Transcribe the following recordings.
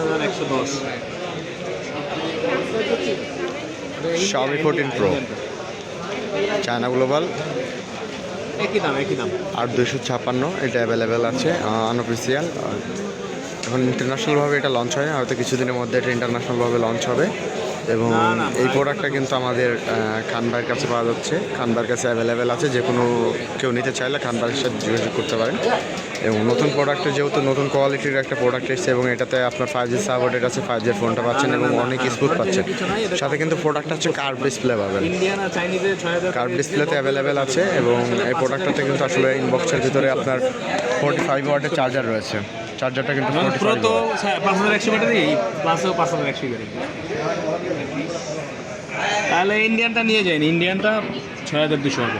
হাজার একশো দশ। Xiaomi 14 Pro। চায়না গ্লোবাল একই দাম একই দাম। আর দুশো ছাপ্পান্ন এটা অ্যাভেলেবেল আছে আনঅফিসিয়াল এখন ইন্টারন্যাশনালভাবে এটা লঞ্চ হয় না হয়তো কিছুদিনের মধ্যে এটা ইন্টারন্যাশনালভাবে লঞ্চ হবে। এবং এই প্রোডাক্টটা কিন্তু আমাদের খানবার কাছে পাওয়া যাচ্ছে। খানবার কাছে অ্যাভেলেবেল আছে যে কোনো কেউ নিতে চাইলে খানবারের সাথে যোগাযোগ করতে পারেন। এবং নতুন প্রোডাক্টে যেহেতু নতুন কোয়ালিটির একটা প্রোডাক্ট এসেছে এবং এটাতে আপনার ফাইভ জি সাপোর্টেড আছে ফাইভ জির ফোনটা পাচ্ছেন এবং অনেক স্মুথ পাচ্ছেন। সাথে কিন্তু প্রোডাক্টটা হচ্ছে কার্ভ ডিসপ্লে পাবেন। কার্ভ ডিসপ্লেতে অ্যাভেলেবেল আছে এবং এই প্রোডাক্টটাতে কিন্তু আসলে ইনবক্সের ভিতরে আপনার ফোর্টি ফাইভ ওয়াটের চার্জার রয়েছে। চার্জারটা কিন্তু প্রো তো পাঁচ হাজার একশো ব্যাটারি প্লাসও পাঁচ হাজার একশো ব্যাটারি তাহলে ইন্ডিয়ানটা নিয়ে যায়নি ইন্ডিয়ানটা ছয় হাজার দুশো হবে।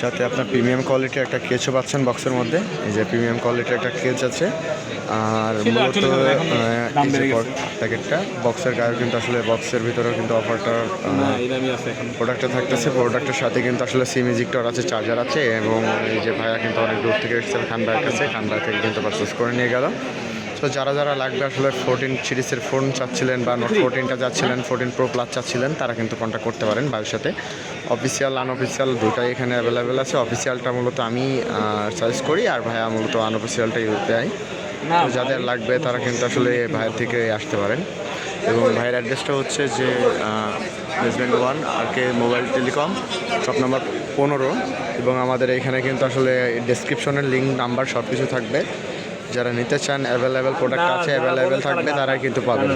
সাথে আপনার প্রিমিয়াম কোয়ালিটির একটা কেচও পাচ্ছেন বক্সের মধ্যে। এই যে প্রিমিয়াম কোয়ালিটির একটা কেচ আছে। আর মূলত। প্যাকেটটা বক্সের গায়েও কিন্তু আসলে বক্সের ভিতরেও কিন্তু অফারটা প্রোডাক্টটা থাকতেছে। প্রোডাক্টের সাথে কিন্তু আসলে সিম ইজিক্টর আছে চার্জার আছে। এবং এই যে ভাইয়া কিন্তু অনেক দূর থেকে এসেছেন খানবাইয়ের কাছে। খানবাই থেকে কিন্তু পারচেস করে নিয়ে গেল। তো যারা যারা লাগবে আসলে ফোরটিন সিরিজের ফোন চাচ্ছিলেন বা নোট ফোরটিনটা চাচ্ছিলেন ফোরটিন প্রো প্লাস চাচ্ছিলেন তারা কিন্তু কন্ট্যাক্ট করতে পারেন ভাইয়ের সাথে। অফিসিয়াল আনঅফিসিয়াল দুটাই এখানে অ্যাভেলেবেল আছে। অফিসিয়ালটা মূলত আমি চয়েস করি আর ভাইয়া মূলত আনঅফিসিয়ালটা ইউজ দেয় তো যাদের লাগবে তারা কিন্তু আসলে ভাইয়ের থেকে আসতে পারেন। এবং ভাইয়ের অ্যাড্রেসটা হচ্ছে যে president one R K mobile telecom shop number পনেরো। এবং আমাদের এখানে কিন্তু আসলে ডেসক্রিপশনের লিঙ্ক নাম্বার সব কিছু থাকবে। যারা নিতে চান অ্যাভেলেবেল প্রোডাক্ট আছে অ্যাভেলেবেল থাকবে তারা তারাই কিন্তু পাবেন।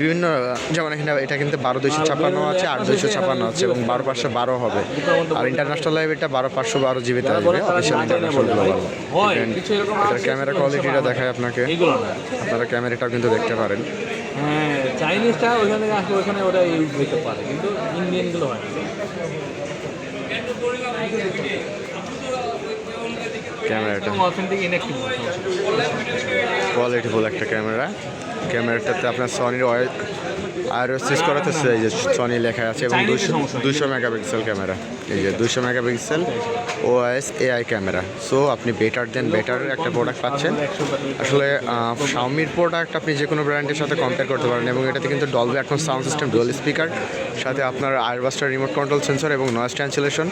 বিভিন্ন যেমন এখানে এটা কিন্তু বারো দুইশো ছাপ্পান্ন আছে আট দুইশো ছাপ্পান্ন আছে এবং বারো পাঁচশো বারো হবে। আর ইন্টারন্যাশনাল লাইভ এটা বারো পাঁচশো বারো জিবি আসবে অফিসিয়াল ইন্টারন্যাশনাল গ্লোবাল এটার ক্যামেরা কোয়ালিটিটা দেখায় আপনাকে। আপনারা ক্যামেরাটাও কিন্তু দেখতে পারেন। চাইনিজটা ওইখান আসলে ওখানে ওটা ইউজ হতে পারে কিন্তু ইন্ডিয়ানগুলো হয়। ক্যামেরাটা। কোয়ালিটিফুল একটা ক্যামেরা। ক্যামেরাটাতে আপনার সনির অয়েল আইরস ইউজ করাতেছে এই যে সনি লেখা আছে এবং দুশো দুশো মেগাপিক্সেল ক্যামেরা। এই যে দুশো megapixel OS AI camera. So আপনি বেটার দেন বেটার একটা প্রোডাক্ট পাচ্ছেন। আসলে শাওমির প্রোডাক্ট আপনি যে কোনো ব্র্যান্ডের সাথে কম্পেয়ার করতে পারেন এবং এটাতে কিন্তু Dolby Atmos sound system dual speaker সাথে আপনার IR blaster remote control sensor এবং নয়েজ ক্যান্সেলেশন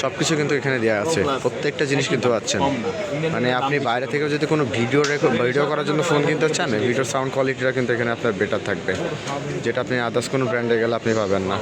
সব কিছু কিন্তু এখানে দেওয়া আছে। প্রত্যেকটা জিনিস কিন্তু পাচ্ছেন। মানে আপনি বাইরে থেকেও যদি কোনো ভিডিও ভিডিও করার জন্য ফোন কিনতে চান, ভিডিওর সাউন্ড কোয়ালিটিটা কিন্তু এখানে আপনার বেটার থাকবে। যেটা আপনি আদার্স কোনো ব্র্যান্ডে গেলে আপনি পাবেন না।